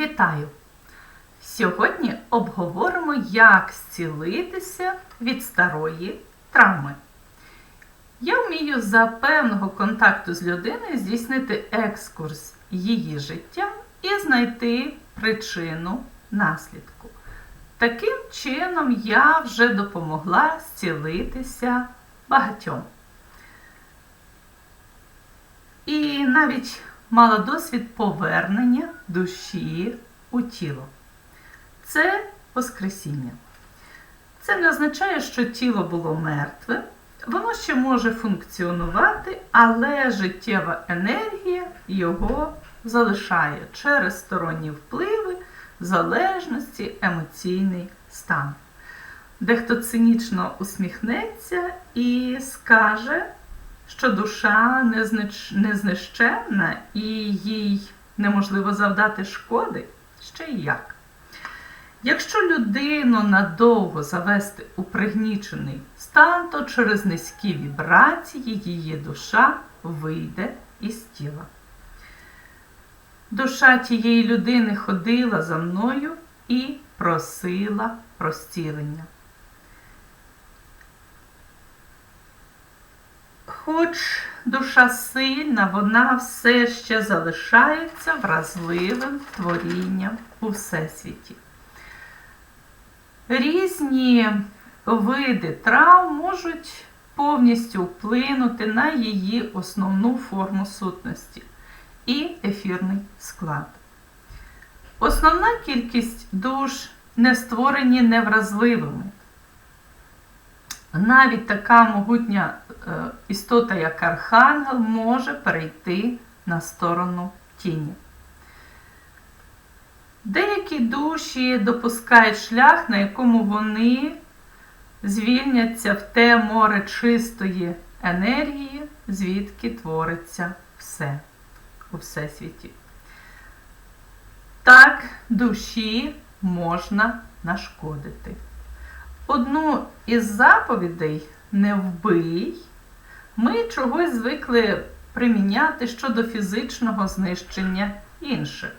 Вітаю! Сьогодні обговоримо, як зцілитися від старої травми. Я вмію за певного контакту з людиною здійснити екскурс її життя і знайти причину наслідку. Таким чином я вже допомогла зцілитися багатьом. І навіть мала досвід повернення душі у тіло. Це Воскресіння. Це не означає, що тіло було мертве. Воно ще може функціонувати, але життєва енергія його залишає через сторонні впливи, залежності, емоційний стан. Дехто цинічно усміхнеться і скаже, що душа незнищенна і їй неможливо завдати шкоди, ще й як. Якщо людину надовго завести у пригнічений стан, то через низькі вібрації її душа вийде із тіла. Душа тієї людини ходила за мною і просила про зцілення. Хоч душа сильна, вона все ще залишається вразливим творінням у всесвіті. Різні види травм можуть повністю вплинути на її основну форму сутності і ефірний склад. Основна кількість душ не створені невразливими. Навіть така могутня е, істота, як архангел, може перейти на сторону тіні. Деякі душі допускають шлях, на якому вони звільняться в те море чистої енергії, звідки твориться все у всесвіті. Так, душі можна нашкодити. Одну із заповідей не вбий, ми чогось звикли приміняти щодо фізичного знищення інших.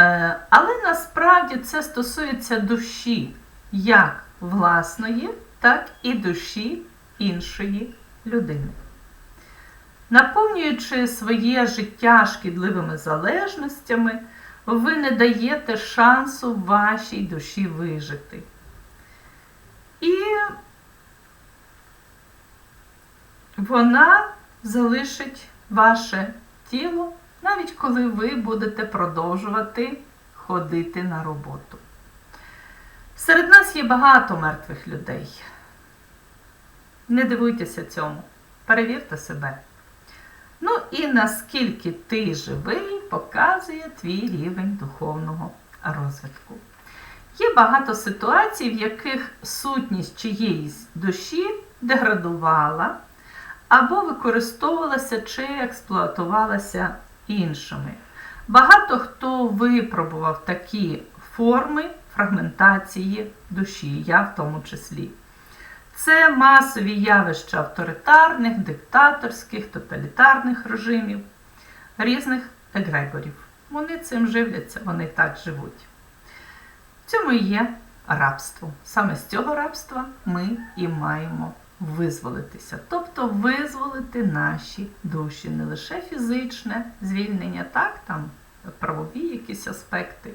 Е, але насправді це стосується душі як власної, так і душі іншої людини. Наповнюючи своє життя шкідливими залежностями, ви не даєте шансу вашій душі вижити. І вона залишить ваше тіло, навіть коли ви будете продовжувати ходити на роботу. Серед нас є багато мертвих людей. Не дивуйтеся цьому, перевірте себе. Ну і наскільки ти живий, показує твій рівень духовного розвитку. Є багато ситуацій, в яких сутність чиєїсь душі деградувала або використовувалася чи експлуатувалася іншими. Багато хто випробував такі форми фрагментації душі, я в тому числі. Це масові явища авторитарних, диктаторських, тоталітарних режимів, різних егрегорів. Вони цим живляться, вони так живуть. В цьому і є рабство. Саме з цього рабства ми і маємо визволитися. Тобто визволити наші душі, не лише фізичне звільнення, так, там правові якісь аспекти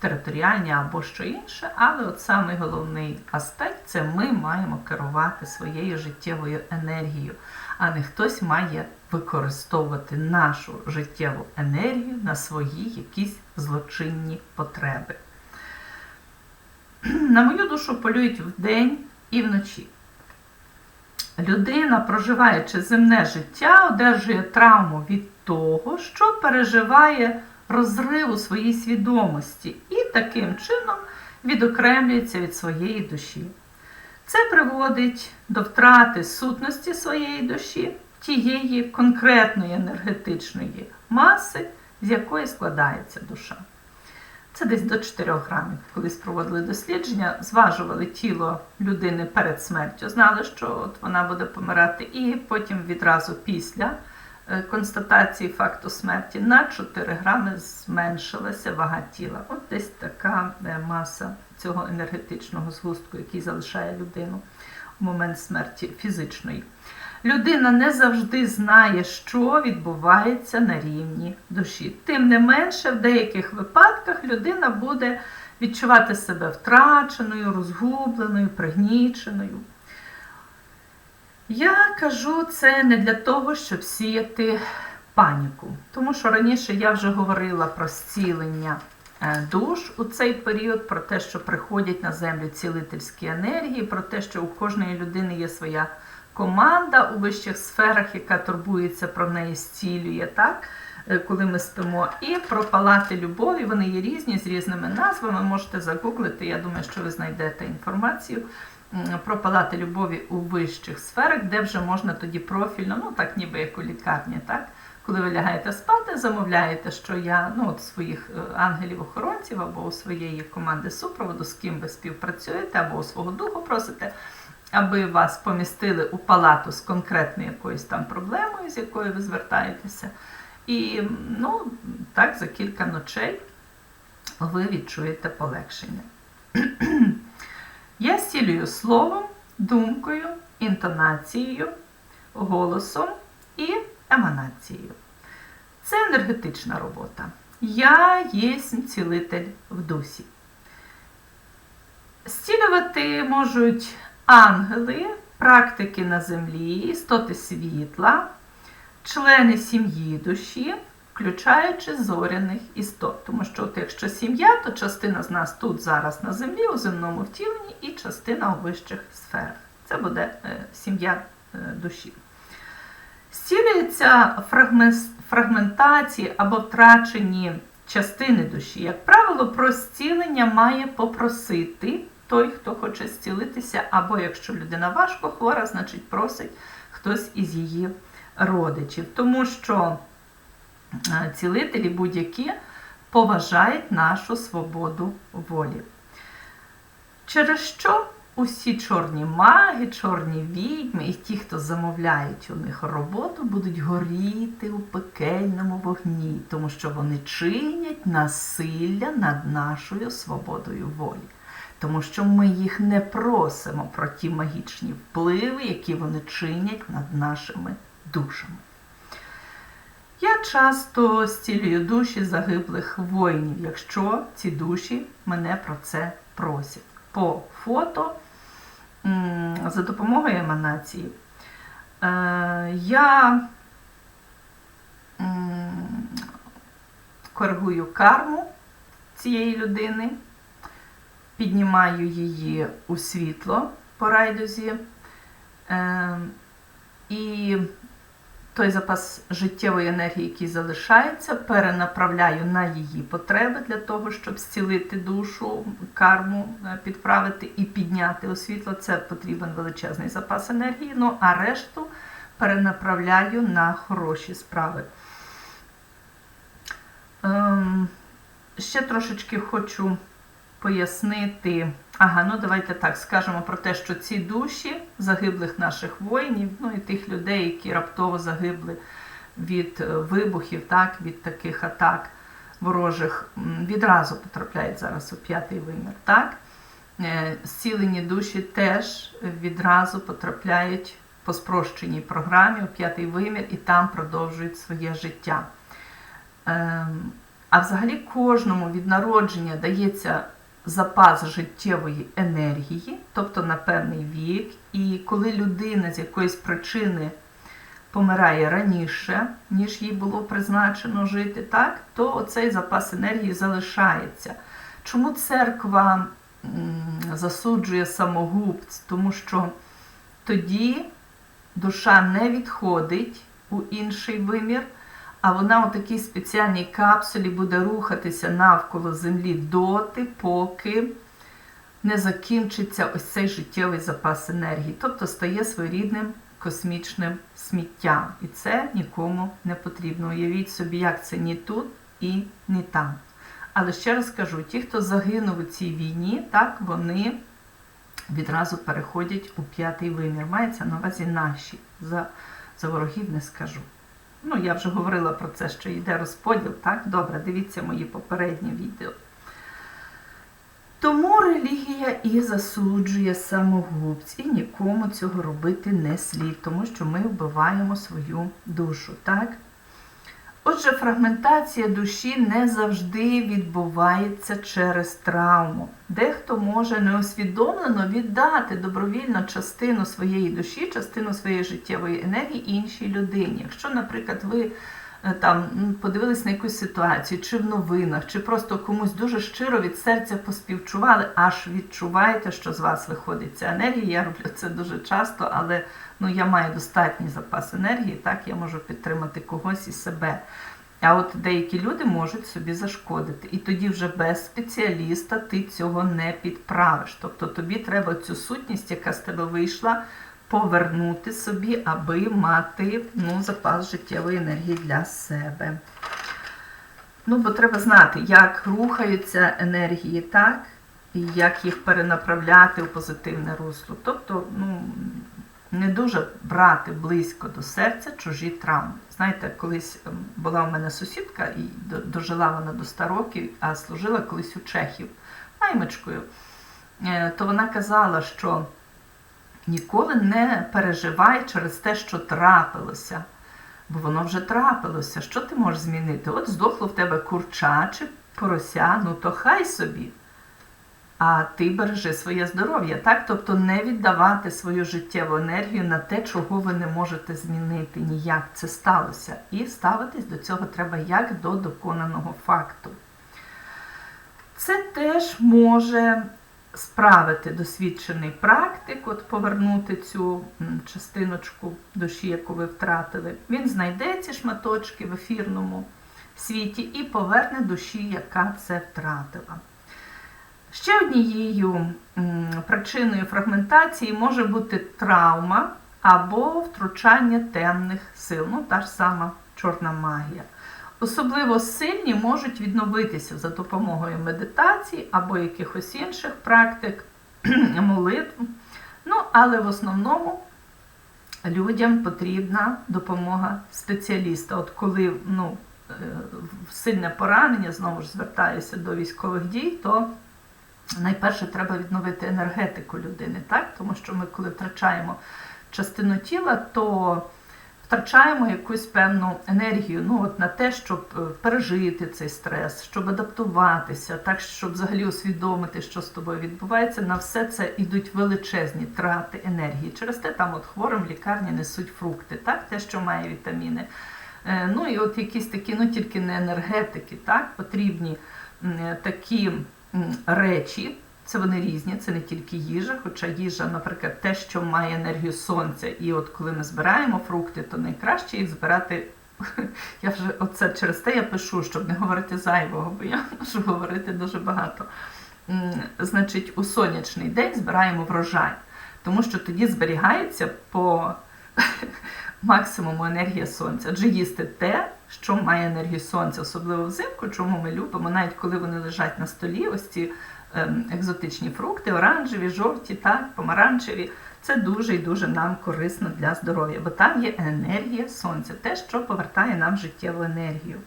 територіальні або що інше, але от самий головний аспект це ми маємо керувати своєю життєвою енергією, а не хтось має використовувати нашу життєву енергію на свої якісь злочинні потреби. На мою душу полюють вдень і вночі. Людина, проживаючи земне життя, одержує травму від того, що переживає розриву своїй свідомості і таким чином відокремлюється від своєї душі. Це приводить до втрати сутності своєї душі, тієї конкретної енергетичної маси, з якої складається душа. Це десь до 4 грамів. Колись проводили дослідження, зважували тіло людини перед смертю, знали, що от вона буде помирати, і потім відразу після констатації факту смерті на 4 грами зменшилася вага тіла. От десь така е, маса цього енергетичного згустку, який залишає людину в момент смерті фізичної. Людина не завжди знає, що відбувається на рівні душі. Тим не менше, в деяких випадках людина буде відчувати себе втраченою, розгубленою, пригніченою. Я кажу це не для того, щоб сіяти паніку, тому що раніше я вже говорила про зцілення е, душ у цей період, про те, що приходять на землю цілительські енергії, про те, що у кожної людини є своя команда у вищих сферах, яка турбується про неї, зцілює, так? Е, коли ми спимо, і про палати любові. Вони є різні з різними назвами. Можете загуглити, я думаю, що ви знайдете інформацію про палати любові у вищих сферах, де вже можна тоді профільно, ну так ніби як у лікарні, так? Коли ви лягаєте спати, замовляєте, що я ну, от своїх е, ангелів-охоронців або у своєї команди супроводу, з ким ви співпрацюєте, або у свого духу просите, аби вас помістили у палату з конкретною якоюсь там проблемою, з якою ви звертаєтеся. І ну, так за кілька ночей ви відчуєте полегшення. Я зцілюю словом, думкою, інтонацією, голосом і еманацією. Це енергетична робота. Я є цілитель в дусі. Зцілювати можуть ангели, практики на землі, істоти світла, члени сім'ї душі, включаючи зоряних істот. Тому що, от якщо сім'я, то частина з нас тут зараз на землі, у земному втіленні, і частина у вищих сферах. Це буде е, сім'я е, душі. Зцілюються фрагментації або втрачені частини душі. Як правило, про зцілення має попросити той, хто хоче зцілитися, або якщо людина важко хвора, значить просить хтось із її родичів. Тому що цілителі будь-які поважають нашу свободу волі. Через що усі чорні маги, чорні відьми і ті, хто замовляють у них роботу, будуть горіти у пекельному вогні, тому що вони чинять насилля над нашою свободою волі. Тому що ми їх не просимо про ті магічні впливи, які вони чинять над нашими душами. Я часто зцілюю душі загиблих воїнів, якщо ці душі мене про це просять. По фото за допомогою еманації. Е, я коригую карму цієї людини, піднімаю її у світло по райдузі. Е, і той запас життєвої енергії, який залишається, перенаправляю на її потреби для того, щоб зцілити душу, карму е, підправити і підняти у світло. Це потрібен величезний запас енергії. Ну а решту перенаправляю на хороші справи. Ем, ще трошечки хочу пояснити. Ага, ну давайте так скажемо про те, що ці душі загиблих наших воїнів, ну і тих людей, які раптово загибли від е, вибухів, так, від таких атак ворожих, відразу потрапляють зараз у п'ятий вимір. так. Е, зцілені душі теж відразу потрапляють по спрощеній програмі у п'ятий вимір і там продовжують своє життя. Ем, а взагалі кожному від народження дається запас життєвої енергії, тобто на певний вік, і коли людина з якоїсь причини помирає раніше, ніж їй було призначено жити, так, то оцей запас енергії залишається. Чому церква засуджує самогубць? Тому що тоді душа не відходить у інший вимір а вона у такій спеціальній капсулі буде рухатися навколо Землі доти, поки не закінчиться ось цей життєвий запас енергії, тобто стає своєрідним космічним сміттям. І це нікому не потрібно. Уявіть собі, як це ні тут і ні там. Але ще раз кажу, ті, хто загинув у цій війні, так, вони відразу переходять у п'ятий вимір. Мається на увазі наші. За, За ворогів не скажу. Ну, я вже говорила про це, що йде розподіл, так? Добре, дивіться мої попередні відео. Тому релігія і засуджує самогубць, і нікому цього робити не слід, тому що ми вбиваємо свою душу. так? Отже, фрагментація душі не завжди відбувається через травму. Дехто може неосвідомлено віддати добровільно частину своєї душі, частину своєї життєвої енергії іншій людині. Якщо, наприклад, ви там подивились на якусь ситуацію, чи в новинах, чи просто комусь дуже щиро від серця поспівчували, аж відчуваєте, що з вас виходить ця енергія. Я роблю це дуже часто, але ну, я маю достатній запас енергії, так я можу підтримати когось і себе. А от деякі люди можуть собі зашкодити. І тоді вже без спеціаліста ти цього не підправиш. Тобто тобі треба цю сутність, яка з тебе вийшла, повернути собі, аби мати ну, запас життєвої енергії для себе. Ну, бо треба знати, як рухаються енергії, так, і як їх перенаправляти в позитивне русло. Тобто, ну, не дуже брати близько до серця чужі травми. Знаєте, колись ем, була у мене сусідка, і дожила вона до 100 років, а служила колись у Чехів наймичкою. Е, То вона казала, що ніколи не переживай через те, що трапилося. Бо воно вже трапилося. Що ти можеш змінити? От здохло в тебе курча чи порося, ну то хай собі. А ти бережи своє здоров'я, так? Тобто не віддавати свою життєву енергію на те, чого ви не можете змінити ніяк це сталося. І ставитись до цього треба як до доконаного факту. Це теж може справити досвідчений практик, от повернути цю частиночку душі, яку ви втратили. Він знайде ці шматочки в ефірному світі і поверне душі, яка це втратила. Ще однією причиною фрагментації може бути травма або втручання темних сил, ну та ж сама чорна магія. Особливо сильні можуть відновитися за допомогою медитації або якихось інших практик, молитв. Ну, але в основному людям потрібна допомога спеціаліста. От коли ну, е, сильне поранення, знову ж звертаюся до військових дій, то найперше треба відновити енергетику людини, так? тому що ми, коли втрачаємо частину тіла, то втрачаємо якусь певну енергію ну, от на те, щоб е, пережити цей стрес, щоб адаптуватися, так, щоб взагалі усвідомити, що з тобою відбувається. На все це йдуть величезні трати енергії. Через те там от хворим в лікарні несуть фрукти, так, те, що має вітаміни. Е, Ну і от якісь такі, ну тільки не енергетики, так, потрібні такі речі. Це вони різні, це не тільки їжа, хоча їжа, наприклад, те, що має енергію сонця. І от коли ми збираємо фрукти, то найкраще їх збирати. Я вже оце через те я пишу, щоб не говорити зайвого, бо я можу говорити дуже багато. Значить, у сонячний день збираємо врожай, тому що тоді зберігається по максимуму енергія сонця. Адже їсти те, що має енергію сонця, особливо взимку, чому ми любимо, навіть коли вони лежать на столі, ось ці екзотичні фрукти, оранжеві, жовті, так, помаранчеві. Це дуже і дуже нам корисно для здоров'я, бо там є енергія сонця, те, що повертає нам життєву енергію.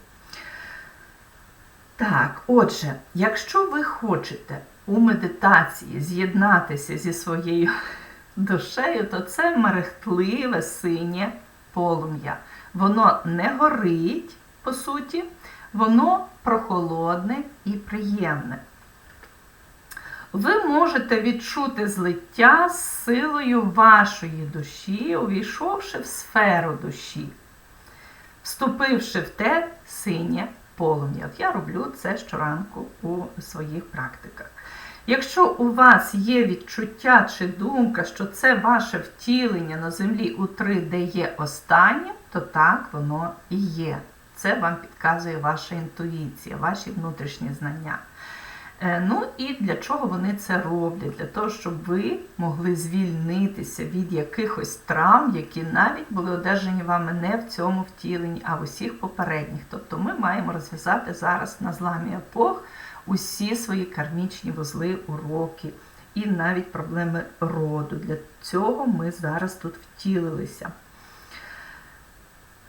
Так, отже, якщо ви хочете у медитації з'єднатися зі своєю душею, то це мерехтливе синє полум'я. Воно не горить, по суті, воно прохолодне і приємне. Ви можете відчути злиття з силою вашої душі, увійшовши в сферу душі, вступивши в те синє полум'я. От я роблю це щоранку у своїх практиках. Якщо у вас є відчуття чи думка, що це ваше втілення на землі у 3D є останнім, то так воно і є. Це вам підказує ваша інтуїція, ваші внутрішні знання. Е, Ну і для чого вони це роблять? Для того, щоб ви могли звільнитися від якихось травм, які навіть були одержані вами не в цьому втіленні, а в усіх попередніх. Тобто ми маємо розв'язати зараз на зламі епох усі свої кармічні вузли, уроки і навіть проблеми роду. Для цього ми зараз тут втілилися.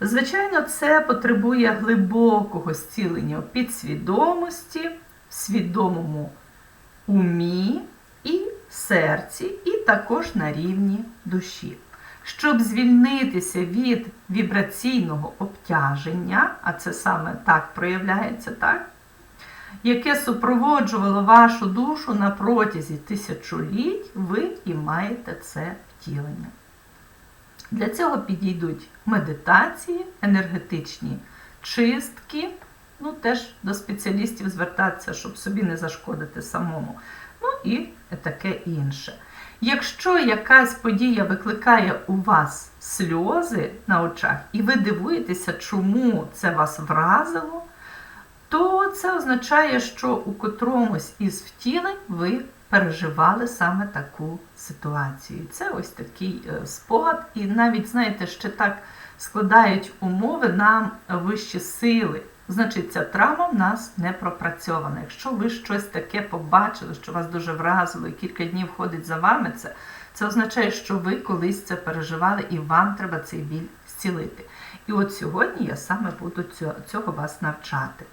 Звичайно, це потребує глибокого зцілення підсвідомості, свідомому умі і серці, і також на рівні душі. Щоб звільнитися від вібраційного обтяження, а це саме так проявляється, так? яке супроводжувало вашу душу на протязі тисячоліть, ви і маєте це втілення. Для цього підійдуть медитації, енергетичні чистки, ну теж до спеціалістів звертатися, щоб собі не зашкодити самому. Ну і таке інше. Якщо якась подія викликає у вас сльози на очах, і ви дивуєтеся, чому це вас вразило, то це означає, що у котромусь із втілень ви переживали саме таку ситуацію. Це ось такий е, спогад, і навіть, знаєте, ще так складають умови нам вищі сили. Значить, ця травма в нас не пропрацьована. Якщо ви щось таке побачили, що вас дуже вразило і кілька днів ходить за вами, це, це означає, що ви колись це переживали і вам треба цей біль зцілити. І от сьогодні я саме буду цього, вас навчати.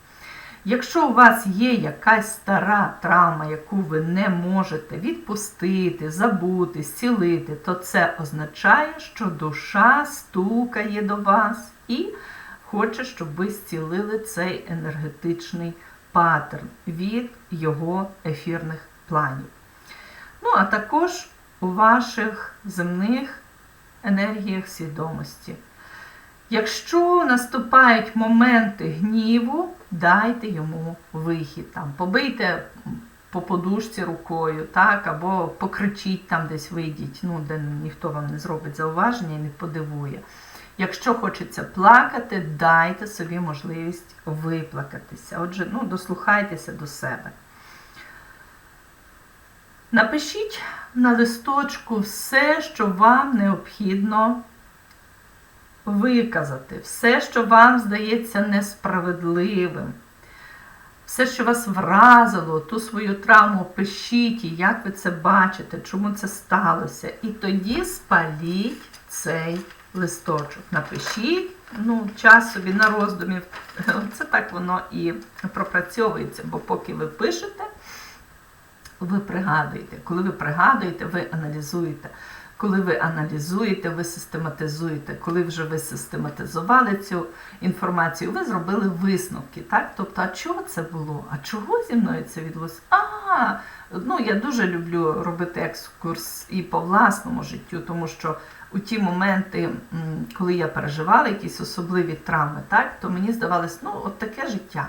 Якщо у вас є якась стара травма, яку ви не можете відпустити, забути, зцілити, то це означає, що душа стукає до вас і хоче, щоб ви зцілили цей енергетичний паттерн від його ефірних планів. Ну, а також у ваших земних енергіях свідомості. Якщо наступають моменти гніву, дайте йому вихід. Там, Побийте по подушці рукою, так, або покричіть там десь вийдіть, ну, де ніхто вам не зробить зауваження і не подивує. Якщо хочеться плакати, дайте собі можливість виплакатися. Отже, ну, дослухайтеся до себе. Напишіть на листочку все, що вам необхідно виказати, все, що вам здається несправедливим, все, що вас вразило, ту свою травму пишіть, як ви це бачите, чому це сталося. І тоді спаліть цей листочок. Напишіть, ну, час собі на роздумів. Це так воно і пропрацьовується, бо поки ви пишете, ви пригадуєте. Коли ви пригадуєте, ви аналізуєте. Коли ви аналізуєте, ви систематизуєте, коли вже ви систематизували цю інформацію, ви зробили висновки. так? Тобто, а чого це було? А чого зі мною це відбулося? А, ну я дуже люблю робити екскурс і по власному життю, тому що у ті моменти, коли я переживала якісь особливі травми, так, то мені здавалось, ну, от таке життя.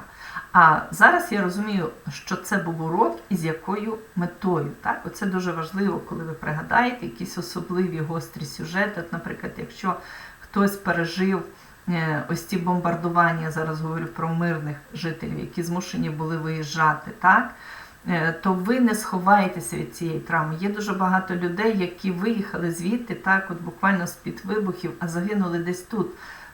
А зараз я розумію, що це був урок і з якою метою. Так? Оце дуже важливо, коли ви пригадаєте якісь особливі гострі сюжети. От, Наприклад, якщо хтось пережив е, ось ці бомбардування, я зараз говорю про мирних жителів, які змушені були виїжджати, так? Е, то ви не сховаєтеся від цієї травми. Є дуже багато людей, які виїхали звідти, так, от буквально з-під вибухів, а загинули десь тут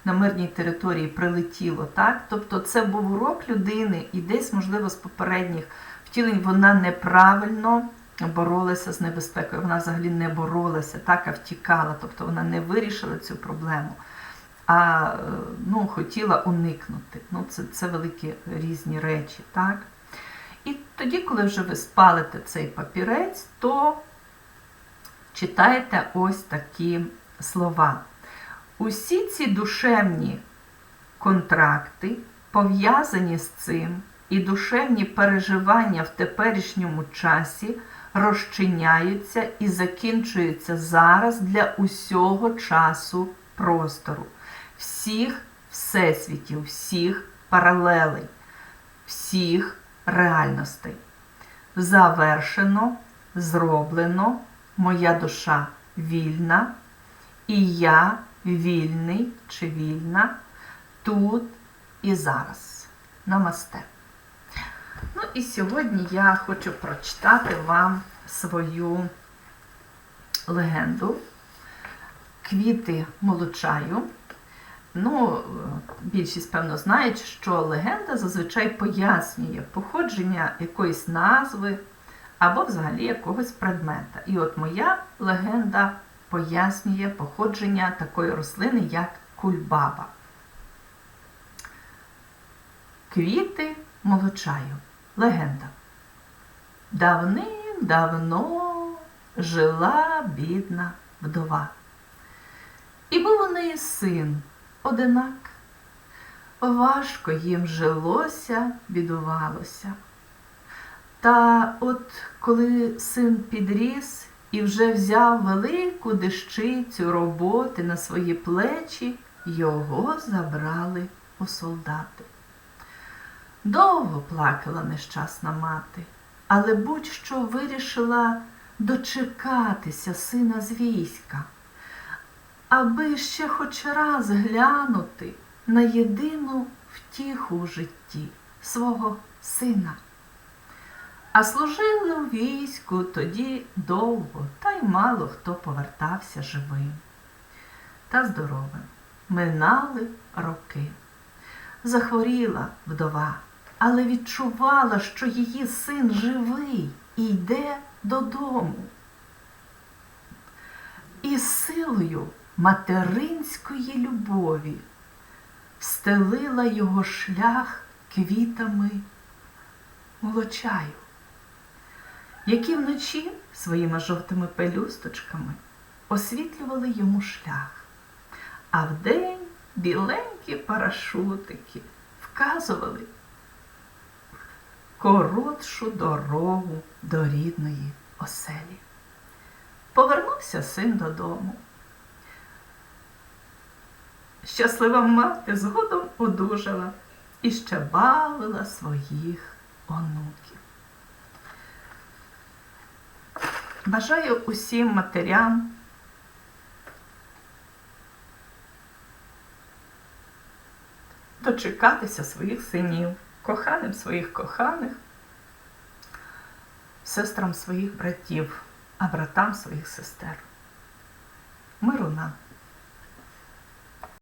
на мирній території прилетіло. так? Тобто це був урок людини, і десь, можливо, з попередніх втілень вона неправильно боролася з небезпекою. Вона взагалі не боролася, так, а втікала, тобто вона не вирішила цю проблему. А ну, хотіла уникнути. Ну, Це це великі різні речі. так? Тоді, коли вже ви спалите цей папірець, то читаєте ось такі слова. Усі ці душевні контракти пов'язані з цим, і душевні переживання в теперішньому часі розчиняються і закінчуються зараз для усього часу простору, всіх всесвітів, всіх паралелей, всіх реальностей. Завершено, зроблено, моя душа вільна, і я вільний чи вільна тут і зараз. Намасте. Ну і сьогодні я хочу прочитати вам свою легенду. Квіти молочаю. Ну, більшість, певно, знають, що легенда зазвичай пояснює походження якоїсь назви або взагалі якогось предмета. І от моя легенда пояснює походження такої рослини, як кульбаба. Квіти молочаю. Легенда. Давним-давно жила бідна вдова. І був у неї син одинак. Важко їм жилося, бідувалося. Та от коли син підріс і вже взяв велику дещицю роботи на свої плечі, його забрали у солдати. Довго плакала нещасна мати, але будь-що вирішила дочекатися сина з війська, аби ще хоч раз глянути на єдину втіху у житті свого сина. А служили у війську тоді довго, та й мало хто повертався живим та здоровим. Минали роки. Захворіла вдова, але відчувала, що її син живий і йде додому. І силою материнської любові стелила його шлях квітами молочаю, які вночі своїми жовтими пелюсточками освітлювали йому шлях, а вдень біленькі парашутики вказували коротшу дорогу до рідної оселі. Повернувся син додому. Щаслива мати згодом одужала і ще бавила своїх онуків. Бажаю усім матерям дочекатися своїх синів, коханим своїх коханих, сестрам своїх братів, а братам своїх сестер. Миру нам!